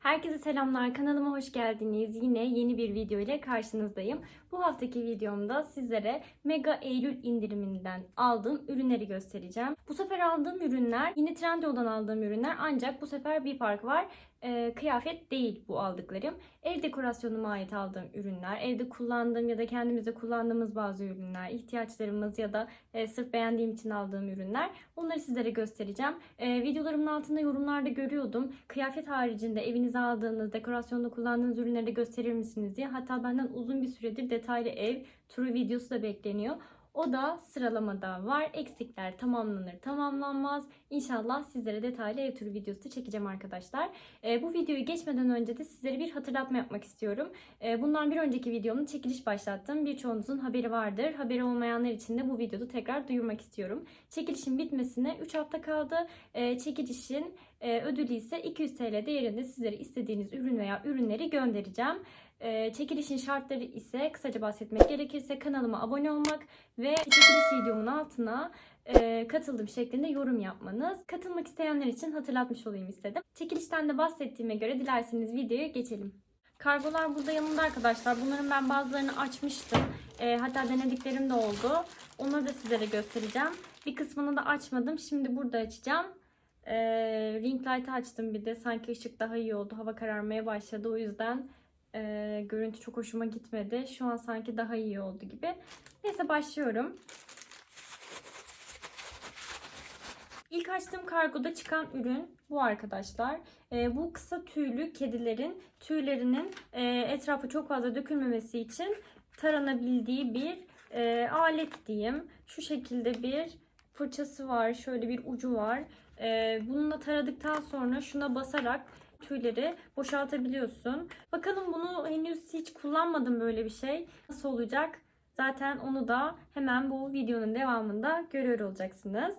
Herkese selamlar. Kanalıma hoş geldiniz. Yine yeni bir video ile karşınızdayım. Bu haftaki videomda sizlere Mega Eylül indiriminden aldığım ürünleri göstereceğim. Bu sefer aldığım ürünler yine Trendyol'dan aldığım ürünler ancak bu sefer bir fark var. Ee, kıyafet değil bu aldıklarım. Ev dekorasyonuma ait aldığım ürünler, evde kullandığım ya da kendimizde kullandığımız bazı ürünler, ihtiyaçlarımız ya da e, sırf beğendiğim için aldığım ürünler. Onları sizlere göstereceğim. Ee, videolarımın altında yorumlarda görüyordum. Kıyafet haricinde evinize aldığınız, dekorasyonda kullandığınız ürünleri gösterir misiniz diye. Hatta benden uzun bir süredir detaylı ev turu videosu da bekleniyor. O da sıralamada var. Eksikler tamamlanır tamamlanmaz. İnşallah sizlere detaylı ev turu videosu çekeceğim arkadaşlar. Ee, bu videoyu geçmeden önce de sizlere bir hatırlatma yapmak istiyorum. Ee, bundan bir önceki videomda çekiliş başlattım. Birçoğunuzun haberi vardır. Haberi olmayanlar için de bu videoda tekrar duyurmak istiyorum. Çekilişin bitmesine 3 hafta kaldı. Ee, çekilişin e, ödülü ise 200 TL değerinde sizlere istediğiniz ürün veya ürünleri göndereceğim. Ee, çekilişin şartları ise kısaca bahsetmek gerekirse kanalıma abone olmak ve çekiliş videomun altına e, katıldım şeklinde yorum yapmanız. Katılmak isteyenler için hatırlatmış olayım istedim. Çekilişten de bahsettiğime göre dilerseniz videoya geçelim. Kargolar burada yanımda arkadaşlar. Bunların ben bazılarını açmıştım. E, hatta denediklerim de oldu. Onları da sizlere göstereceğim. Bir kısmını da açmadım. Şimdi burada açacağım. E, ring light'ı açtım bir de. Sanki ışık daha iyi oldu. Hava kararmaya başladı. O yüzden e, görüntü çok hoşuma gitmedi. Şu an sanki daha iyi oldu gibi. Neyse başlıyorum. İlk açtığım kargoda çıkan ürün bu arkadaşlar. E, bu kısa tüylü kedilerin tüylerinin e, etrafa çok fazla dökülmemesi için taranabildiği bir e, alet diyeyim. Şu şekilde bir fırçası var. Şöyle bir ucu var. E, bununla taradıktan sonra şuna basarak tüyleri boşaltabiliyorsun. Bakalım bunu henüz hiç kullanmadım böyle bir şey. Nasıl olacak? Zaten onu da hemen bu videonun devamında görüyor olacaksınız.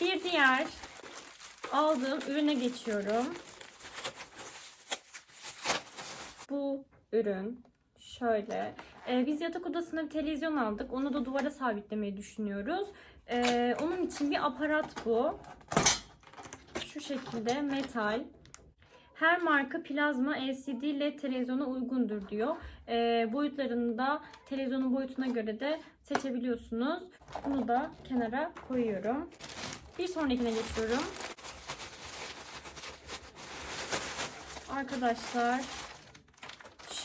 Bir diğer aldığım ürüne geçiyorum. Bu ürün şöyle. Ee, biz yatak odasına bir televizyon aldık. Onu da duvara sabitlemeyi düşünüyoruz. Ee, onun için bir aparat bu. Şu şekilde metal. Her marka plazma LCD LED televizyona uygundur diyor. Ee, boyutlarını da televizyonun boyutuna göre de seçebiliyorsunuz. Bunu da kenara koyuyorum. Bir sonrakine geçiyorum. Arkadaşlar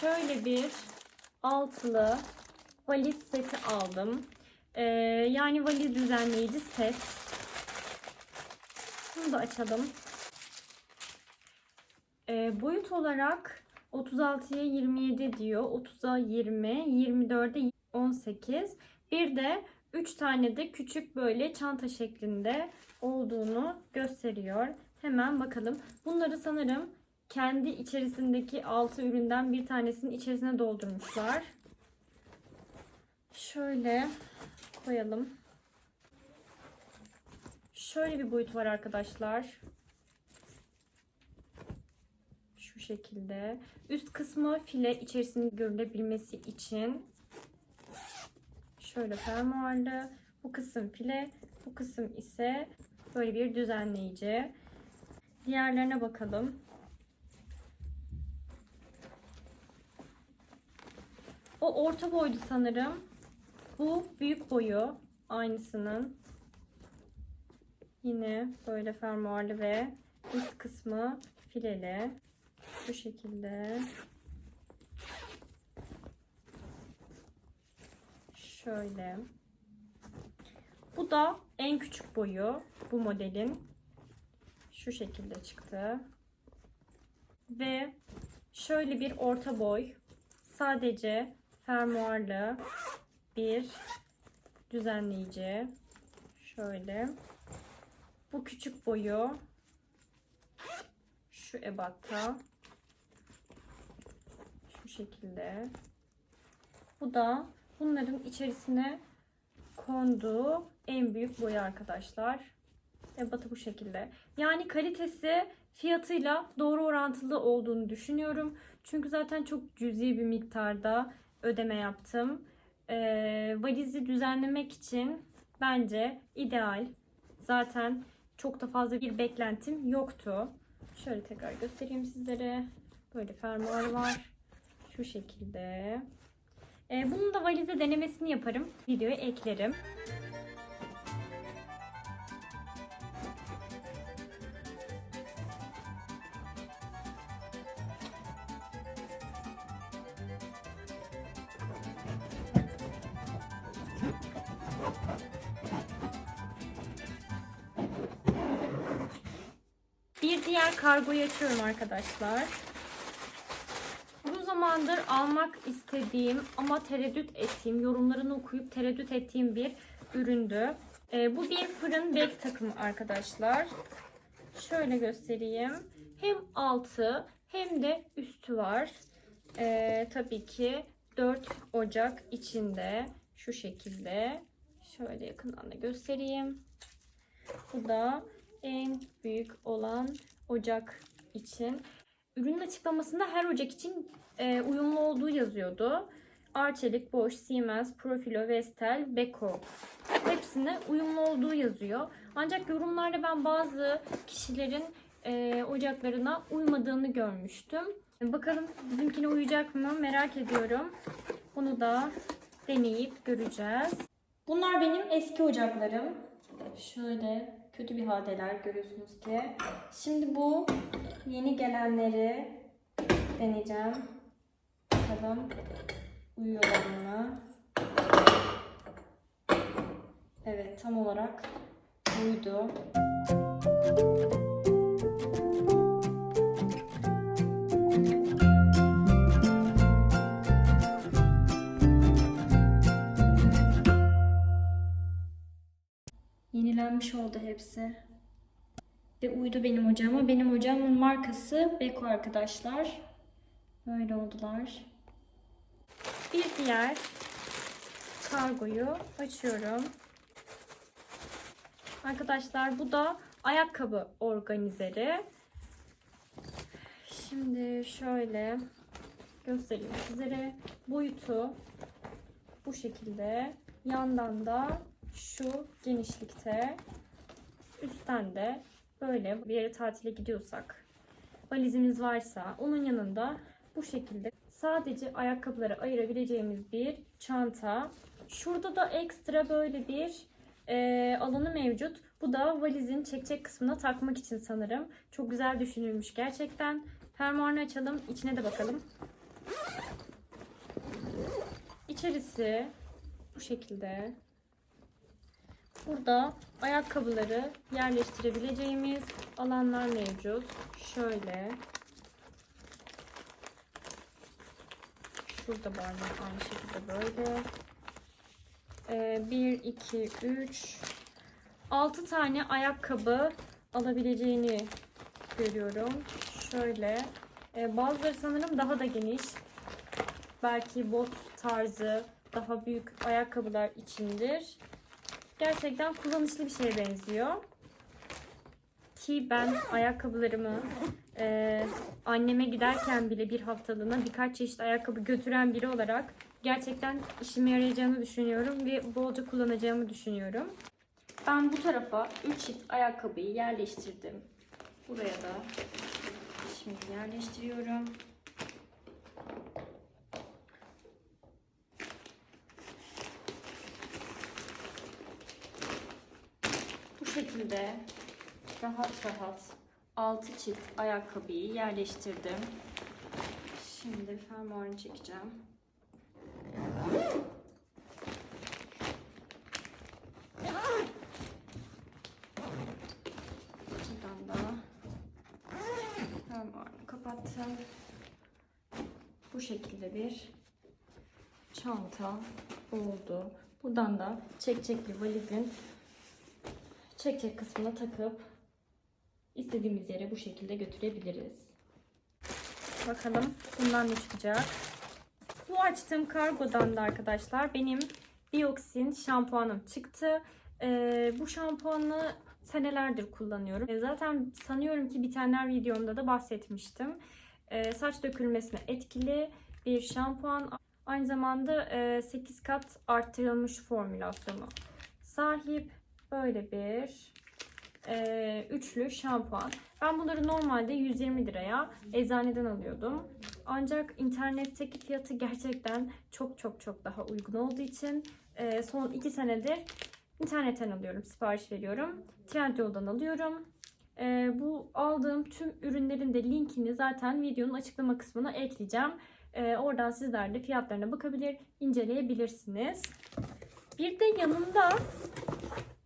şöyle bir altılı valiz seti aldım. Ee, yani valiz düzenleyici set. Bunu da açalım. Ee, boyut olarak 36'ya 27 diyor. 30'a 20, 24'e 18. Bir de 3 tane de küçük böyle çanta şeklinde olduğunu gösteriyor. Hemen bakalım. Bunları sanırım kendi içerisindeki 6 üründen bir tanesinin içerisine doldurmuşlar. Şöyle koyalım. Şöyle bir boyut var arkadaşlar. Şu şekilde. Üst kısmı file içerisinde görülebilmesi için şöyle fermuarlı. Bu kısım file, bu kısım ise böyle bir düzenleyici. Diğerlerine bakalım. O orta boydu sanırım. Bu büyük boyu aynısının. Yine böyle fermuarlı ve üst kısmı fileli. Bu şekilde. Şöyle. Bu da en küçük boyu bu modelin. Şu şekilde çıktı. Ve şöyle bir orta boy. Sadece fermuarlı bir düzenleyici. Şöyle. Bu küçük boyu şu ebatta şu şekilde. Bu da bunların içerisine konduğu en büyük boyu arkadaşlar. Ebatı bu şekilde. Yani kalitesi fiyatıyla doğru orantılı olduğunu düşünüyorum. Çünkü zaten çok cüzi bir miktarda ödeme yaptım. Ee, valizi düzenlemek için bence ideal. Zaten çok da fazla bir beklentim yoktu. Şöyle tekrar göstereyim sizlere. Böyle fermuarı var. Şu şekilde. Ee, bunun da valize denemesini yaparım. Videoya eklerim. Kargoyu açıyorum arkadaşlar. Uzun zamandır almak istediğim ama tereddüt ettiğim, yorumlarını okuyup tereddüt ettiğim bir üründü. Ee, bu bir fırın bek takımı arkadaşlar. Şöyle göstereyim. Hem altı hem de üstü var. Ee, tabii ki 4 Ocak içinde şu şekilde. Şöyle yakından da göstereyim. Bu da en büyük olan ocak için. Ürünün açıklamasında her ocak için e, uyumlu olduğu yazıyordu. Arçelik, Bosch, Siemens, Profilo, Vestel, Beko hepsine uyumlu olduğu yazıyor. Ancak yorumlarda ben bazı kişilerin e, ocaklarına uymadığını görmüştüm. Bakalım bizimkine uyacak mı merak ediyorum. Bunu da deneyip göreceğiz. Bunlar benim eski ocaklarım. Şöyle kötü bir haldeler görüyorsunuz ki. Şimdi bu yeni gelenleri deneyeceğim. Bakalım uyuyorlar mı? Evet tam olarak uydu. Yenilenmiş oldu hepsi. Ve uydu benim ocağıma. Benim ocağımın markası Beko arkadaşlar. Böyle oldular. Bir diğer kargoyu açıyorum. Arkadaşlar bu da ayakkabı organizeri. Şimdi şöyle göstereyim sizlere. Boyutu bu şekilde. Yandan da şu genişlikte. Üstten de böyle bir yere tatile gidiyorsak valizimiz varsa onun yanında bu şekilde sadece ayakkabıları ayırabileceğimiz bir çanta. Şurada da ekstra böyle bir e, alanı mevcut. Bu da valizin çekecek kısmına takmak için sanırım. Çok güzel düşünülmüş gerçekten. Fermuarını açalım. içine de bakalım. İçerisi bu şekilde. Burada ayakkabıları yerleştirebileceğimiz alanlar mevcut. Şöyle. Şurada var aynı şekilde böyle. Ee, 1, 2, 3, 6 tane ayakkabı alabileceğini görüyorum. Şöyle. Ee, bazıları sanırım daha da geniş. Belki bot tarzı daha büyük ayakkabılar içindir. Gerçekten kullanışlı bir şeye benziyor. Ki ben ayakkabılarımı e, anneme giderken bile bir haftalığına birkaç çeşit ayakkabı götüren biri olarak gerçekten işime yarayacağını düşünüyorum ve bolca kullanacağımı düşünüyorum. Ben bu tarafa 3 çift ayakkabıyı yerleştirdim. Buraya da şimdi yerleştiriyorum. Şekilde rahat rahat 6 çift ayakkabıyı yerleştirdim. Şimdi fermuarını çekeceğim. Buradan da fermuarını kapattım. Bu şekilde bir çanta oldu. Buradan da çekçekli valizin çekçek kısmına takıp istediğimiz yere bu şekilde götürebiliriz. Bakalım bundan ne çıkacak. Bu açtığım kargodan da arkadaşlar benim Bioxin şampuanım çıktı. Ee, bu şampuanı senelerdir kullanıyorum. E, Zaten sanıyorum ki bitenler videomda da bahsetmiştim. E, saç dökülmesine etkili bir şampuan. Aynı zamanda e, 8 kat arttırılmış formülasyonu sahip böyle bir e, üçlü şampuan. Ben bunları normalde 120 liraya eczaneden alıyordum. Ancak internetteki fiyatı gerçekten çok çok çok daha uygun olduğu için e, son 2 senedir internetten alıyorum, sipariş veriyorum. Trendyol'dan alıyorum. E, bu aldığım tüm ürünlerin de linkini zaten videonun açıklama kısmına ekleyeceğim. E, oradan sizler de fiyatlarına bakabilir, inceleyebilirsiniz. Bir de yanında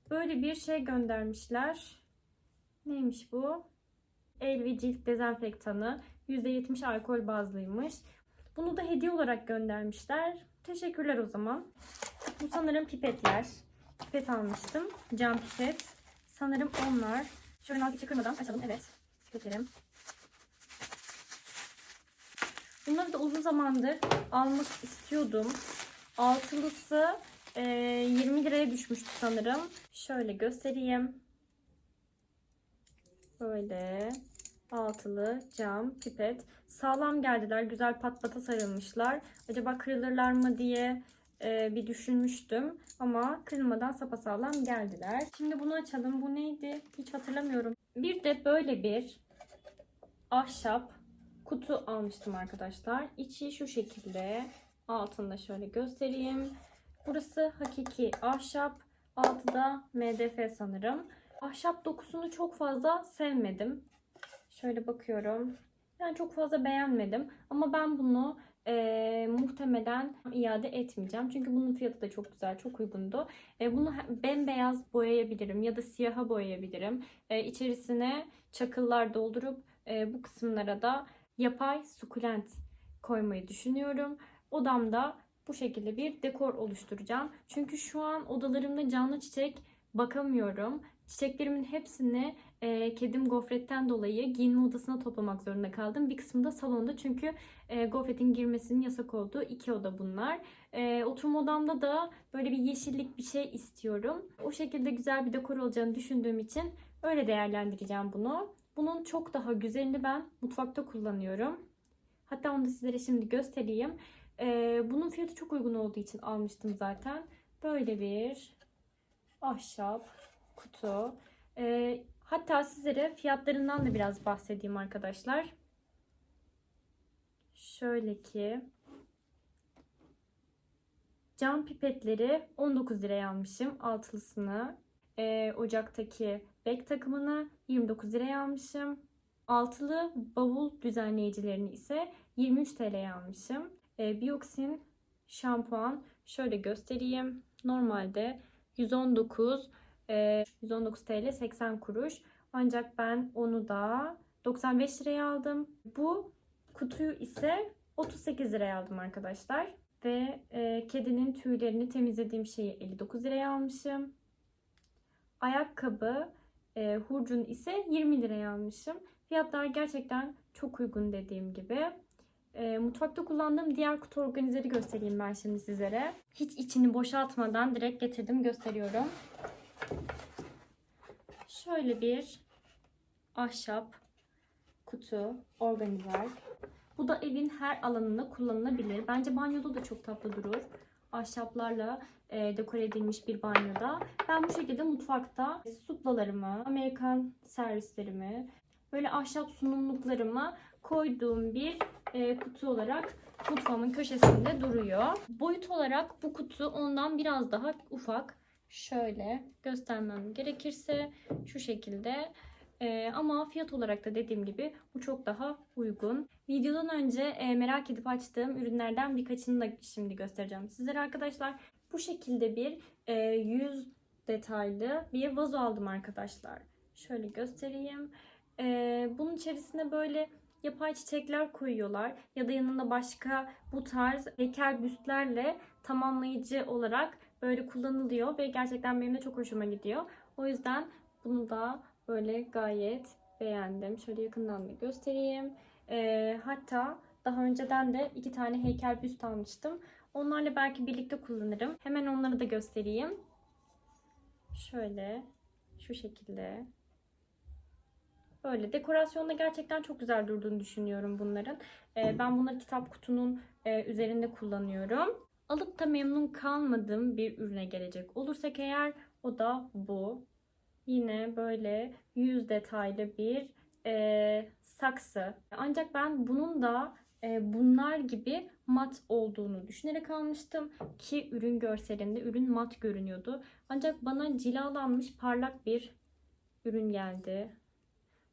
böyle bir şey göndermişler. Neymiş bu? El ve cilt dezenfektanı. %70 alkol bazlıymış. Bunu da hediye olarak göndermişler. Teşekkürler o zaman. Bu sanırım pipetler. Pipet almıştım. Cam pipet. Sanırım onlar. Şöyle nazikçe kırmadan açalım. Evet. Pipetlerim. Bunları da uzun zamandır almak istiyordum. Altılısı e, 20 liraya düşmüştü sanırım. Şöyle göstereyim. Böyle altılı cam pipet. Sağlam geldiler. Güzel pat pata sarılmışlar. Acaba kırılırlar mı diye e, bir düşünmüştüm. Ama kırılmadan sapasağlam geldiler. Şimdi bunu açalım. Bu neydi? Hiç hatırlamıyorum. Bir de böyle bir ahşap kutu almıştım arkadaşlar. İçi şu şekilde. Altında şöyle göstereyim. Burası hakiki ahşap. Altı da MDF sanırım. Ahşap dokusunu çok fazla sevmedim. Şöyle bakıyorum. Yani çok fazla beğenmedim. Ama ben bunu eee, muhtemelen iade etmeyeceğim. Çünkü bunun fiyatı da çok güzel, çok uygundu. E, bunu bembeyaz boyayabilirim ya da siyaha boyayabilirim. E, içerisine çakıllar doldurup e, bu kısımlara da yapay sukulent koymayı düşünüyorum. Odamda bu şekilde bir dekor oluşturacağım. Çünkü şu an odalarımda canlı çiçek bakamıyorum. Çiçeklerimin hepsini e, kedim gofretten dolayı giyinme odasına toplamak zorunda kaldım. Bir kısmı da salonda çünkü e, gofretin girmesinin yasak olduğu iki oda bunlar. E, oturma odamda da böyle bir yeşillik bir şey istiyorum. O şekilde güzel bir dekor olacağını düşündüğüm için öyle değerlendireceğim bunu. Bunun çok daha güzelini ben mutfakta kullanıyorum. Hatta onu da sizlere şimdi göstereyim. Ee, bunun fiyatı çok uygun olduğu için almıştım zaten. Böyle bir ahşap kutu. Ee, hatta sizlere fiyatlarından da biraz bahsedeyim arkadaşlar. Şöyle ki cam pipetleri 19 liraya almışım altılısını. Ee, ocaktaki bek takımını 29 liraya almışım. Altılı bavul düzenleyicilerini ise 23 TL'ye almışım. E, Bioxin şampuan şöyle göstereyim. Normalde 119 e, 119 TL 80 kuruş. Ancak ben onu da 95 liraya aldım. Bu kutuyu ise 38 liraya aldım arkadaşlar. Ve e, kedinin tüylerini temizlediğim şeyi 59 liraya almışım. Ayakkabı e, hurcun ise 20 liraya almışım. Fiyatlar gerçekten çok uygun dediğim gibi. E, mutfakta kullandığım diğer kutu organizeri göstereyim ben şimdi sizlere. Hiç içini boşaltmadan direkt getirdim gösteriyorum. Şöyle bir ahşap kutu organizer. Bu da evin her alanında kullanılabilir. Bence banyoda da çok tatlı durur. Ahşaplarla e, dekore edilmiş bir banyoda. Ben bu şekilde mutfakta suplalarımı, Amerikan servislerimi, böyle ahşap sunumluklarımı koyduğum bir e, kutu olarak mutfağımın köşesinde duruyor. Boyut olarak bu kutu ondan biraz daha ufak. Şöyle göstermem gerekirse şu şekilde. E, ama fiyat olarak da dediğim gibi bu çok daha uygun. Videodan önce e, merak edip açtığım ürünlerden birkaçını da şimdi göstereceğim sizlere arkadaşlar. Bu şekilde bir e, yüz detaylı bir vazo aldım arkadaşlar. Şöyle göstereyim. Ee, bunun içerisine böyle yapay çiçekler koyuyorlar ya da yanında başka bu tarz heykel büstlerle tamamlayıcı olarak böyle kullanılıyor ve gerçekten benim de çok hoşuma gidiyor. O yüzden bunu da böyle gayet beğendim. Şöyle yakından da göstereyim. Ee, hatta daha önceden de iki tane heykel büst almıştım. Onlarla belki birlikte kullanırım. Hemen onları da göstereyim. Şöyle Şu şekilde. Böyle dekorasyonda gerçekten çok güzel durduğunu düşünüyorum bunların. Ee, ben bunları kitap kutunun e, üzerinde kullanıyorum. Alıp da memnun kalmadığım bir ürüne gelecek olursak eğer o da bu. Yine böyle yüz detaylı bir e, saksı. Ancak ben bunun da e, bunlar gibi mat olduğunu düşünerek almıştım ki ürün görselinde ürün mat görünüyordu. Ancak bana cilalanmış parlak bir ürün geldi.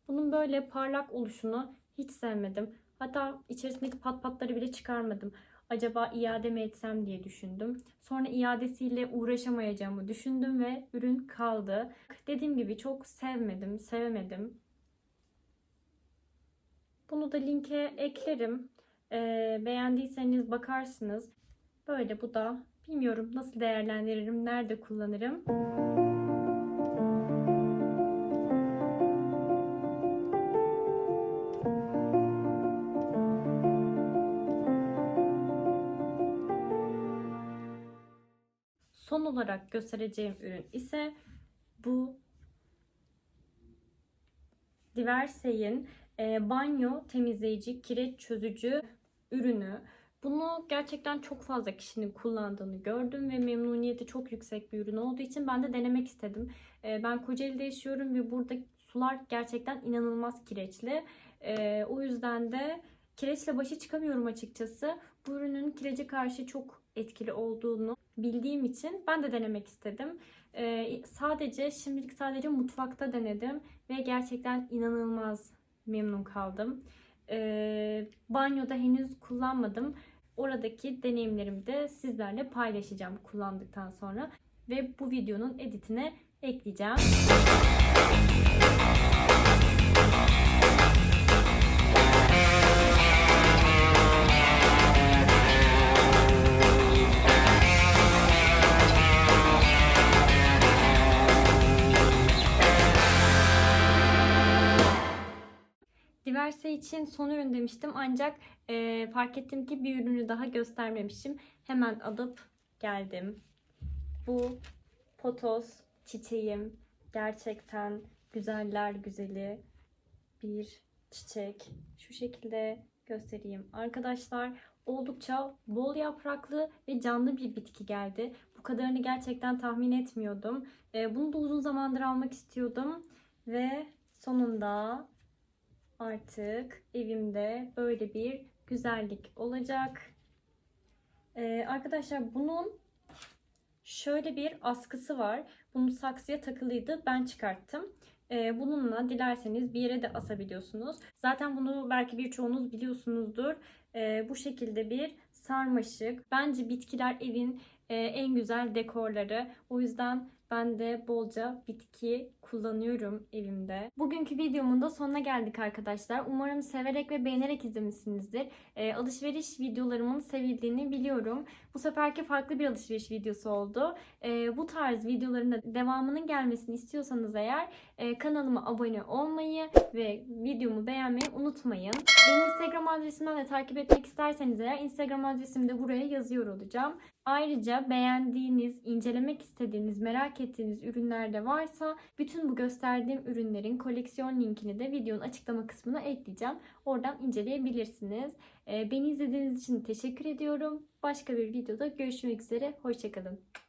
Bunun böyle parlak oluşunu hiç sevmedim. Hatta içerisindeki pat patları bile çıkarmadım. Acaba iade mi etsem diye düşündüm. Sonra iadesiyle uğraşamayacağımı düşündüm ve ürün kaldı. Dediğim gibi çok sevmedim, sevemedim. Bunu da linke eklerim. Ee, beğendiyseniz bakarsınız. Böyle bu da bilmiyorum nasıl değerlendiririm, nerede kullanırım. Olarak göstereceğim ürün ise bu Diversey'in e, banyo temizleyici kireç çözücü ürünü. Bunu gerçekten çok fazla kişinin kullandığını gördüm ve memnuniyeti çok yüksek bir ürün olduğu için ben de denemek istedim. E, ben Kocaeli'de yaşıyorum ve burada sular gerçekten inanılmaz kireçli. E, o yüzden de kireçle başa çıkamıyorum açıkçası. Bu ürünün kirece karşı çok etkili olduğunu bildiğim için ben de denemek istedim. Ee, sadece şimdilik sadece mutfakta denedim ve gerçekten inanılmaz memnun kaldım. Ee, banyoda henüz kullanmadım. Oradaki deneyimlerimi de sizlerle paylaşacağım kullandıktan sonra ve bu videonun editine ekleyeceğim. Diverse için son ürün demiştim ancak e, fark ettim ki bir ürünü daha göstermemişim. Hemen alıp geldim. Bu potos çiçeğim. Gerçekten güzeller güzeli bir çiçek. Şu şekilde göstereyim. Arkadaşlar oldukça bol yapraklı ve canlı bir bitki geldi. Bu kadarını gerçekten tahmin etmiyordum. E, bunu da uzun zamandır almak istiyordum. Ve sonunda artık evimde böyle bir güzellik olacak. Ee, arkadaşlar bunun şöyle bir askısı var. Bunu saksıya takılıydı. Ben çıkarttım. Ee, bununla dilerseniz bir yere de asabiliyorsunuz. Zaten bunu belki birçoğunuz biliyorsunuzdur. Ee, bu şekilde bir sarmaşık. Bence bitkiler evin e, en güzel dekorları. O yüzden ben de bolca bitki kullanıyorum evimde. Bugünkü videomun da sonuna geldik arkadaşlar. Umarım severek ve beğenerek izlemişsinizdir. E, alışveriş videolarımın sevildiğini biliyorum. Bu seferki farklı bir alışveriş videosu oldu. E, bu tarz videoların da devamının gelmesini istiyorsanız eğer e, kanalıma abone olmayı ve videomu beğenmeyi unutmayın. Beni Instagram adresimden de takip etmek isterseniz eğer Instagram adresimi de buraya yazıyor olacağım. Ayrıca beğendiğiniz, incelemek istediğiniz, merak ettiğiniz ürünler de varsa bütün bu gösterdiğim ürünlerin koleksiyon linkini de videonun açıklama kısmına ekleyeceğim. Oradan inceleyebilirsiniz. Ee, Beni izlediğiniz için teşekkür ediyorum. Başka bir videoda görüşmek üzere. Hoşçakalın.